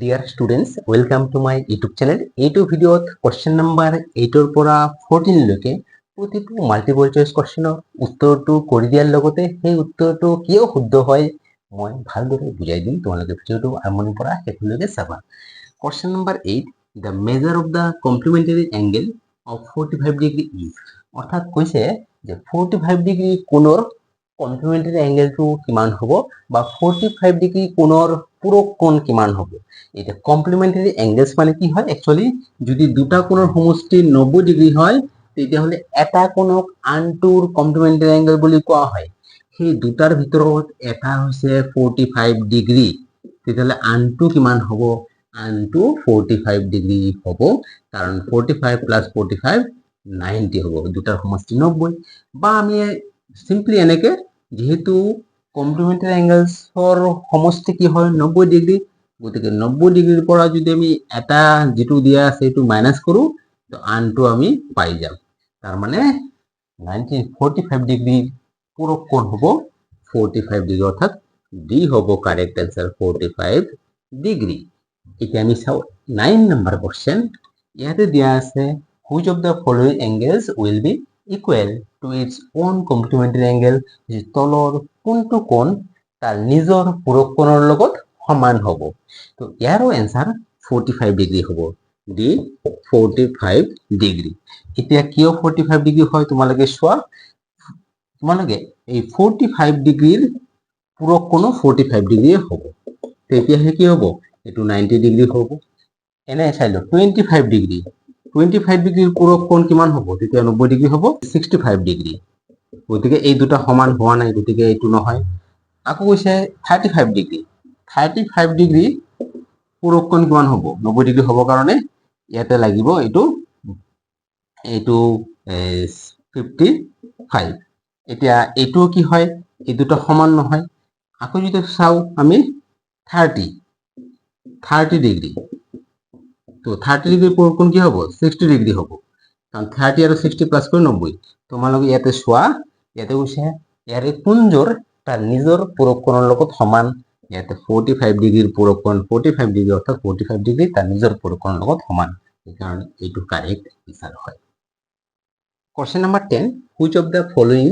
Dear students welcome to my YouTube channel এইটো ভিডিঅ'ত question number এইটৰ পৰা ফৰ্টিনলৈকে প্ৰতিটো মাল্টিপল চইচ কুৱেশ্যনৰ উত্তৰটো কৰি দিয়াৰ লগতে সেই উত্তৰটো কিয় শুদ্ধ হয়, মই ভালদৰে বুজাই দিম তোমালোকে ভিডিঅ'টো আৰম্ভণিৰ পৰা শেষলৈকে চাবা। Question number eight the measure of the complementary angle of forty five degree is অৰ্থাৎ কৈছে যে ফৰ্টি ফাইভ ডিগ্ৰী কোণৰ কমপ্লিমেণ্টাৰী এংগেলটো কিমান হ'ব বা ফৰ্টি ফাইভ ডিগ্ৰী কোণৰ পূৰক কোণ কিমান হ'ব। এতিয়া কমপ্লিমেণ্টাৰী এংগেলছ মানে কি হয়? একচুৱেলি যদি দুটা কোণৰ সমষ্টি নব্বৈ ডিগ্ৰী হয়, তেতিয়াহ'লে এটা কোণক আনটোৰ কমপ্লিমেণ্টাৰী এংগেল বুলি কোৱা হয়। সেই দুটাৰ ভিতৰত এটা হৈছে ফৰ্টি ফাইভ ডিগ্ৰী তেতিয়াহ'লে আনটো কিমান হ'ব? আনটো ফৰ্টি ফাইভ ডিগ্ৰী হ'ব, কাৰণ forty five plus forty five ninety হ'ব। দুটাৰ সমষ্টি নব্বৈ। বা আমি চিম্পলি এনেকে যিহেতু কমপ্লিমেণ্টাৰী এংগেলছৰ সমষ্টি কি হয়, নব্বৈ ডিগ্ৰী গতিকে নব্বৈ ডিগ্ৰীৰ পৰা যদি আমি এটা যিটো দিয়া আছে, সেইটো মাইনাছ কৰোঁ, তো আনটো আমি পাই যাম। তাৰমানে নাইনটি ফৰ্টি ফাইভ ডিগ্ৰী পূৰক কোণ হ'ব? ফৰ্টি ফাইভ ডিগ্ৰী অৰ্থাৎ ডি হ'ব correct answer forty five degree এতিয়া আমি চাওঁ নাইন নম্বৰ কুৱেশ্যন ইয়াতে দিয়া আছে which of the following angles will be equal to its own complementary angle তলৰ কোনটো কোণ তাৰ নিজৰ পূৰক কোণৰ লগত সমান হ'ব। তো ইয়াৰো এনচাৰ ফৰ্টি ফাইভ ডিগ্ৰী হ'ব। ডি ফৰ্টি ফাইভ ডিগ্ৰী এতিয়া কিয় ফৰ্টি ফাইভ ডিগ্ৰী হয় তোমালোকে চোৱা। তোমালোকে এই ফৰ্টি ফাইভ ডিগ্ৰীৰ পূৰক কোনো ফৰ্টি ফাইভ ডিগ্ৰীয়ে হ'ব। তেতিয়াহে কি হ'ব? এইটো নাইণ্টি ডিগ্ৰী হ'ব। এনে চাই লওঁ twenty five degree twenty five ডিগ্ৰীৰ পূৰক কোণ কিমান হ'ব? তেতিয়া নব্বৈ ডিগ্ৰী হ'ব ছিক্সটি ফাইভ ডিগ্ৰী গতিকে এই দুটা সমান হোৱা নাই, গতিকে এইটো নহয়। আকৌ কৈছে thirty five degree thirty five degree পূৰক কোণ কিমান হ'ব? নব্বৈ ডিগ্ৰী হ'ব কাৰণে ইয়াতে লাগিব এইটো এইটো ফিফটি ফাইভ এতিয়া এইটো কি হয়? এই দুটা সমান নহয়। আকৌ যদি চাওঁ আমি থাৰ্টি থাৰ্টি ডিগ্ৰী তো ডিগ্ৰী পূৰক কোণ কি হ'ব? ছিক্সটি ডিগ্ৰী হ'ব। কাৰণ থাৰ্টি আৰু ছিক্সটি প্লাছ কৰি নব্বৈ। তোমালোকে ইয়াতে চোৱা, ইয়াতে কৈছে, ইয়াৰে কোনযোৰ তাৰ নিজৰ পূৰক কোণৰ লগত সমান, ইয়াতে ফৰ্টি ফাইভ ডিগ্ৰীৰ পূৰক কোণ ফৰ্টি ফাইভ ডিগ্ৰী অৰ্থাৎ ফৰ্টি ফাইভ ডিগ্ৰী তাৰ নিজৰ পূৰক কোণৰ লগত সমান। সেইকাৰণে এইটো কাৰেক্ট এনচাৰ হয়। Question number ten which of the following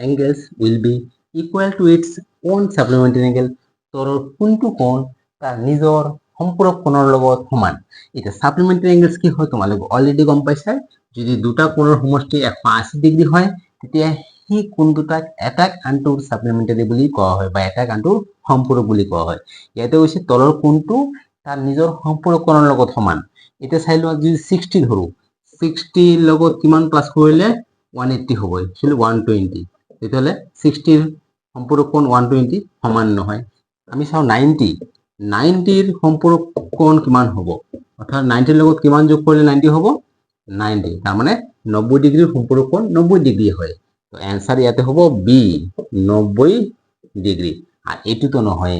angles will be equal to its own supplementary angle তলৰ কোনটো কোণ তাৰ নিজৰ সম্পূৰক কোণৰ লগত সমান। এতিয়া ছাপ্লিমেণ্টাৰী এংগেলছ কি হয় তোমালোকে অলৰেডি গম পাইছা? যদি দুটা কোণৰ সমষ্টি এশ আশী ডিগ্ৰী হয়, তেতিয়া সেই কোণ দুটাক এটাক আনটোৰ ছাপ্লিমেণ্টাৰী বুলি কোৱা হয় বা এটাক আনটোৰ সম্পূৰক বুলি কোৱা হয়। ইয়াতে হৈছে তলৰ কোণটো তাৰ নিজৰ সম্পূৰক কোণৰ লগত সমান। এতিয়া চাই লোৱা যদি ছিক্সটি ধৰোঁ ছিক্সটিৰ লগত কিমান প্লাছ কৰিলে ওৱান এইট্টি হ'ব। একচুৱেলি ওৱান টুৱেণ্টি তেতিয়াহ'লে ছিক্সটিৰ সম্পূৰক কোণ ওৱান টুৱেণ্টি সমান নহয়। আমি চাওঁ নাইণ্টি নাইণ্টিৰ সম্পূৰক কোণ কিমান হ'ব? অৰ্থাৎ নাইণ্টিৰ লগত কিমান যোগ কৰিলে নাইণ্টি হ'ব? নাইণ্টি তাৰমানে নব্বৈ ডিগ্ৰীৰ সম্পূৰক কোণ নব্বৈ ডিগ্ৰী হয়। তো এনচাৰ ইয়াতে হ'ব বি নব্বৈ ডিগ্ৰী আর এইটো তো নহয়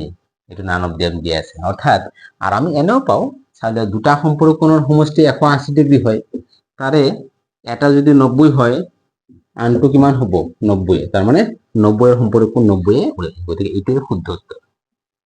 এইটো নান অফ দেম দিয়া আছে। অর্থাৎ, আর আমি এনেও পাওঁ চালে দুটা সম্পূরক কোণৰ সমষ্টি এশ আশী ডিগ্ৰী হয়। তাৰে এটা যদি নব্বৈ হয় আনটো কিমান হ'ব? নব্বৈ তাৰমানে নব্বৈৰ সম্পূৰক কোণ নব্বৈয়ে ওলায় গতিকে এইটোৱে শুদ্ধ উত্তৰ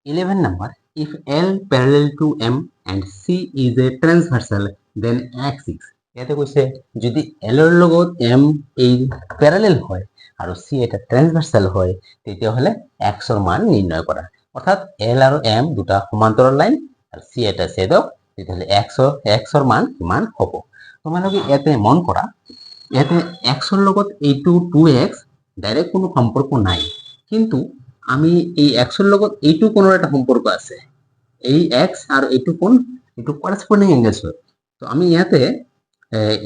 eleven number L parallel to M and C is a transversal then X X ইয়াতে কৈছে যদি এলৰ লগত এম এই প্যারালাল হয় আৰু চি এটা ট্ৰেন্সভাৰ্চেল হয় তেতিয়াহ'লে এক্সৰ মান নিৰ্ণয় কৰা। অৰ্থাৎ এল আৰু এম দুটা সমান্তৰাল লাইন, আৰু চি এটা ছেদক তেতিয়াহ'লে এক্সৰ এক্সৰ মান কিমান হ'ব? তোমালোকে ইয়াতে মন কৰা, ইয়াতে এক্সৰ লগত এইটো টু এক্স ডাইৰেক্ট কোনো সম্পৰ্ক নাই। কিন্তু আমি এই এক্সৰ লগত এইটো কোণৰ এটা সম্পৰ্ক আছে? এই এক্স আৰু এইটো কোণ এইটো কৰাচপণ্ডিং এংগেলছ হয় তো আমি ইয়াতে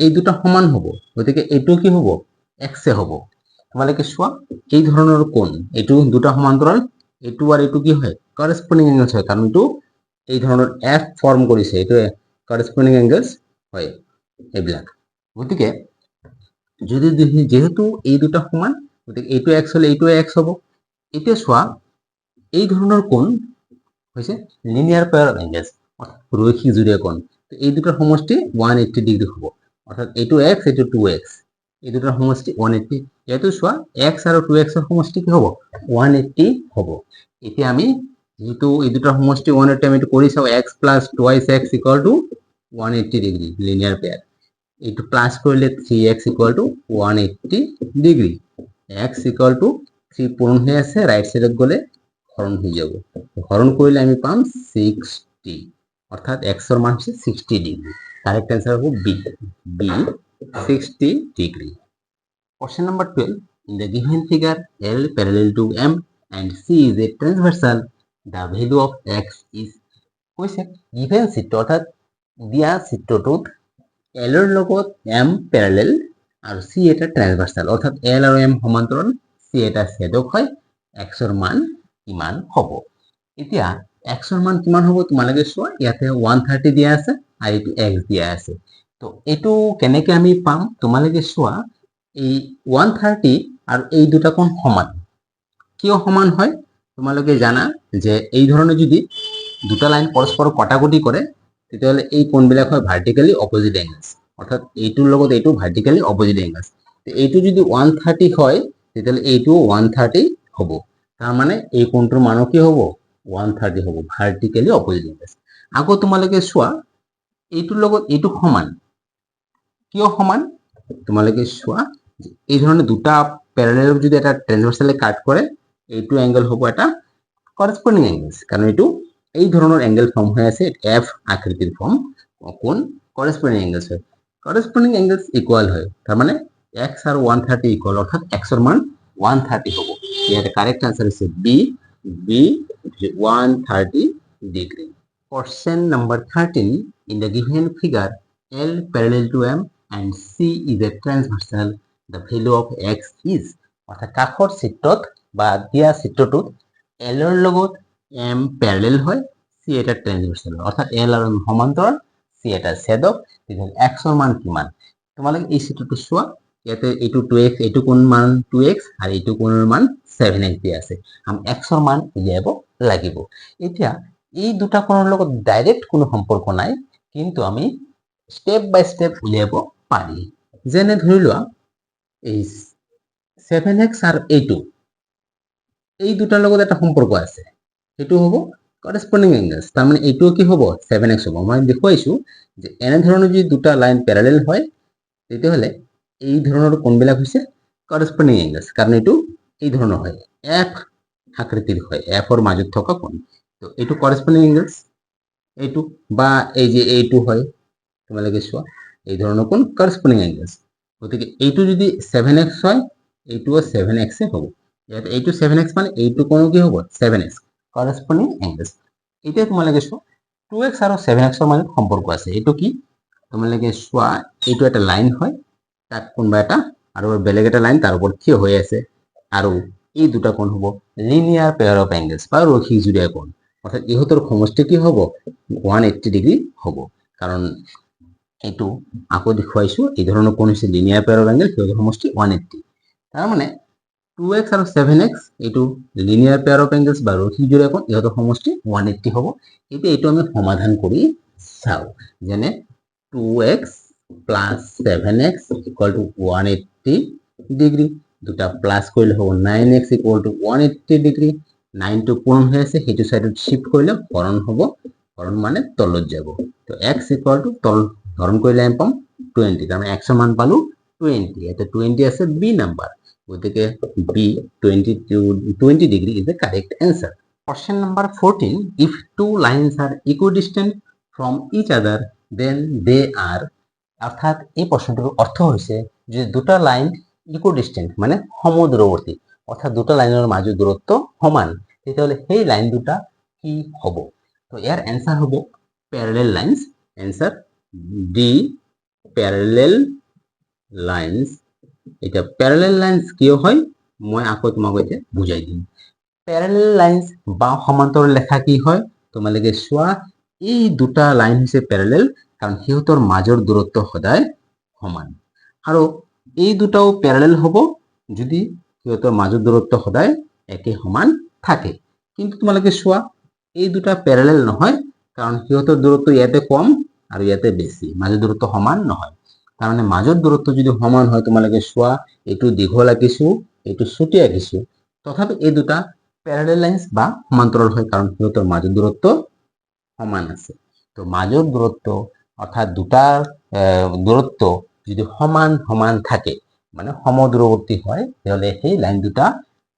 এই দুটা সমান হ'ব। গতিকে এইটো কি হ'ব? এক্সে হ'ব। তোমালোকে চোৱা, এই ধৰণৰ কোণ এইটো দুটা সমান্তৰাল, এইটো আৰু এইটো কি হয়? কৰাচপণ্ডিং এংগেলছ হয়। কাৰণ এইটো, এই ধৰণৰ এফ ফৰ্ম কৰিছে। এইটো কৰাচপণ্ডিং এংগেলছ হয়। এইবিলাক। গতিকে, যদি যিহেতু এই দুটা সমান, গতিকে এইটো এক্স হ'লে এইটো এক্স হ'ব। এতিয়া চোৱা এই ধৰণৰ কোণ হৈছে লিনিয়াৰ পেয়াৰ এংগেলছ অৰ্থাৎ ৰৈখিক জুৰীয়া কোণ। এই দুটাৰ সমষ্টি ওৱান এইট্টি ডিগ্ৰী হ'ব। অৰ্থাৎ এইটো এক্স এইটো টু এক্স এই দুটাৰ সমষ্টি ওৱান এইট্টি ইয়াতো চোৱা এক্স আৰু টু এক্সৰ সমষ্টি কি হ'ব? ওৱান এইট্টি হ'ব। এতিয়া আমি যেহেতু এই দুটার সমষ্টি ওয়ান এইটটি আমি একটু করি চাওঁ X plus twice X equal to one eighty degree linear pair এইটো প্লাছ কৰিলে three X equal to one eighty degree X equal to three পূৰণ হৈ আছে ৰাইট ছাইডত গ'লে হৰণ হৈ যাব হৰণ কৰিলে আমি পাম ছিক্সটি অৰ্থাৎ এক্সৰ মান হৈছে ছিক্সটি ডিগ্ৰী কাৰেক্ট এনচাৰ হ'ব B B sixty degree Question number 12. In the given figure, L parallel to M and C is a transversal. The value of X is কৈছে given চিত্ৰ অৰ্থাৎ দিয়া চিত্ৰটোত L ৰ লগত M parallel আৰু C এটা ট্ৰেন্সভাৰ্চাল অৰ্থাৎ L আৰু M সমান্তৰাল C এটা ছেদক হয়, X মান কিমান হ'ব? এতিয়া, X মান কিমান হ'ব তোমালোকে চোৱা, ইয়াতে ওৱান থাৰ্টি দিয়া আছে আৰু এইটো X দিয়া আছে। তো এইটো কেনেকে আমি পাম? তোমালোকে চোৱা, এই ওৱান থাৰ্টি এই দুটা কোণ সমান? কিয় সমান হয়? তোমালোকে জানা যে এই ধৰণে যদি দুটা লাইন পৰস্পৰ কটাকটি কৰে, তেতিয়াহ'লে এই কোণবিলাক হয় ভাৰ্টিকেলি অপজিট এংগলছ অৰ্থাৎ এইটোৰ লগত এইটো ভাৰ্টিকেলি অপজিট এংগলছ এইটো যদি ওৱান থাৰ্টি হয় তেতিয়াহ'লে এইটোও ওৱান থাৰ্টি হ'ব। তাৰমানে এই কোণটোৰ মানো কি হ'ব? ওৱান থাৰ্টি হ'ব ভাৰ্টিকেলি অপজিট এংগলছ আকৌ তোমালোকে চোৱা এইটোৰ লগত এইটো সমান। কিয় সমান? তোমালোকে চোৱা এই ধৰণৰ দুটা পেৰালেলক যদি এটা ট্ৰেন্সভাৰ্চালে কাট কৰে এইটো এংগল হ'ব এটা কৰস্পণ্ডিং এংগলছ কাৰণ এইটো এই ধৰণৰ এংগল ফৰ্ম হৈ আছে এফ আকৃতিৰ ফৰ্ম কোন কৰস্পণ্ডিং এংগলছ হয়। কৰস্পণ্ডিং এংগলছ ইকুৱেল হয় তাৰমানে এক্স আৰু ওৱান থাৰ্টি ইকুৱেল অৰ্থাৎ এক্সৰ মান ওৱান থাৰ্টি হ'ব ইয়াতে কাৰেক্ট আনচাৰ হৈছে B B one thirty degree Question number 13. In the given figure, L parallel to M and C is a transversal. The value of X is অৰ্থাৎ কাষৰ চিত্ৰত বা দিয়া চিত্ৰটোত ৰ লগত M parallel হয় C এটা ট্ৰেন্সভাৰ্চাল অৰ্থাৎ L আৰু সমান্তৰাল C এটা ছেদক তেতিয়াহ'লে X ৰ মান কিমান তোমালোকে এই চিত্ৰটো চোৱা ইয়াতে এইটো টু এক্স এইটো কোণ মান টু এক্স আৰু এইটো কোণৰ মান ছেভেন এক্স দিয়া আছে। আমি এক্সৰ মান উলিয়াব লাগিব। এতিয়া, এই দুটা কোণৰ লগত ডাইৰেক্ট কোনো সম্পৰ্ক নাই, কিন্তু আমি ষ্টেপ বাই ষ্টেপ উলিয়াব পাৰি। যেনে ধৰি লোৱা, এই ছেভেন এক্স আৰু এইটো, এই দুটাৰ লগত এটা সম্পৰ্ক আছে। সেইটো হ'ব কৰস্পণ্ডিং এংগলছ তাৰমানে এইটোও কি হ'ব? ছেভেন এক্স হ'ব। মই দেখুৱাইছোঁ যে এনেধৰণৰ যদি দুটা লাইন পেৰালেল হয়, তেতিয়াহ'লে এই ধৰণৰ কোনবিলাক হৈছে কৰস্পণ্ডিং এংগলছ কাৰণ এইটো এই ধৰণৰ হয়। এফ আকৃতিৰ হয়। এফৰ মাজত থকা কোণ। তো এইটো কৰস্পণ্ডিং এংগলছ এইটো বা এই যে এইটো হয়, তোমালোকে চোৱা, এই ধৰণৰ কোণ কৰস্পণ্ডিং এংগলছ গতিকে এইটো যদি ছেভেন এক্স হয়, এইটোও ছেভেন এক্সে হ'ব। ইয়াত এইটো ছেভেন এক্স মানে এইটো কোণো কি হ'ব? ছেভেন এক্স কৰস্পণ্ডিং এংগলছ এতিয়া তোমালোকে চোৱা টু এক্স আৰু ছেভেন এক্সৰ মাজত সম্পৰ্ক আছে। এইটো কি? তোমালোকে চোৱা, এইটো এটা লাইন হয়। তাত কোনোবা এটা আৰু বেলেগ এটা লাইন তাৰ ওপৰত থিয় হৈ আছে। আৰু এই দুটা কোণ হ'ব? লিনিয়াৰ পেয়াৰ অফ এংগলছ বা ৰৈখিক জুৰীয়া কোণ। অৰ্থাৎ ইহঁতৰ সমষ্টি কি হ'ব? ওৱান এইট্টি ডিগ্ৰী হ'ব। কাৰণ এইটো আকৌ দেখুৱাইছোঁ এই ধৰণৰ কোণ হৈছে লিনিয়াৰ পেয়াৰ অফ এংগল সিহঁতৰ সমষ্টি ওৱান এইট্টি তাৰমানে টু এক্স আৰু ছেভেন এক্স এইটো লিনিয়াৰ পেয়াৰ অফ এংগলছ বা ৰৈখিক জুৰীয়া কোণ ইহঁতৰ সমষ্টি ওৱান এইট্টি হ'ব। এতিয়া এইটো আমি সমাধান কৰি চাওঁ, যেনে two X plus seven X equal to one eighty degree দুটা প্লাছ কৰিলে হ'ব nine X equal to one eighty degree নাইনটো পূৰণ হৈ আছে সেইটো চাইডত শ্বিফ্ট কৰিলে হৰণ হ'ব। হৰণ মানে তলত যাব। তো এক্স ইকুৱেল টু তল হৰণ কৰিলে আমি পাম টুৱেণ্টি তাৰমানে এক্সৰ মান পালোঁ টুৱেণ্টি ইয়াতে টুৱেণ্টি আছে বি নাম্বাৰ গতিকে B twenty two twenty degree is the correct answer Question number 14. If two lines are equidistant from each other, then they are অৰ্থাৎ এই প্ৰশ্নটোৰ অৰ্থ হৈছে যে দুটা লাইন ইকুইডিষ্টেণ্ট মানে সমদূৰৱৰ্তী অৰ্থাৎ দুটা লাইনৰ মাজৰ দূৰত্ব সমান। তেতিয়াহ'লে সেই লাইন দুটা কি হ'ব? তো ইয়াৰ এনচাৰ হ'ব parallel lines answer D parallel lines এতিয়া পেৰেলেল লাইন্স কিয় হয়? মই আকৌ তোমাক এতিয়া বুজাই দিম। পেৰেলেল লাইন্স বা সমান্তৰাল লেখা কি হয়? তোমালোকে চোৱা, এই দুটা লাইন হৈছে পেৰেলেল কাৰণ সিহঁতৰ মাজৰ দূৰত্ব সদায় সমান। আৰু এই দুটাও পেৰেলেল হ'ব যদি সিহঁতৰ মাজৰ দূৰত্ব সদায় একে সমান থাকে। কিন্তু তোমালোকে চোৱা এই দুটা পেৰেলেল নহয় কাৰণ সিহঁতৰ দূৰত্ব ইয়াতে কম আৰু ইয়াতে বেছি মাজৰ দূৰত্ব সমান নহয়। তাৰমানে মাজৰ দূৰত্ব যদি সমান হয় তোমালোকে চোৱা এইটো দীঘল আঁকিছোঁ এইটো চুটি আঁকিছোঁ, তথাপি এই দুটা প্যারালেল লাইন্স বা সমান্তরাল হয়, কারণ সিহঁতৰ মাজৰ দূৰত্ব সমান আছে। তো মাজৰ দূৰত্ব অৰ্থাৎ দুটাৰ দূরত্ব যদি সমান সমান থাকে মানে সমদূৰৱৰ্তী হয়, তাহলে সেই লাইন দুটা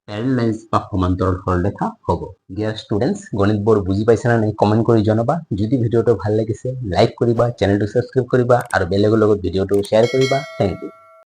প্যারেল লাইন বা সমান্তরাল সরলরেখা হ'ব। ডিয়ার স্টুডেন্টস গণিতবোৰ বুজি পাইছে নে নাই কমেন্ট কৰি জনাবা। যদি ভিডিঅ'টো ভালো লাগিছে লাইক কৰিবা চেনেলটো ছাবস্ক্ৰাইব কৰিবা, আৰু বেলেগৰ লগত ভিডিঅ'টো শ্বেয়াৰ কৰিবা। Thank you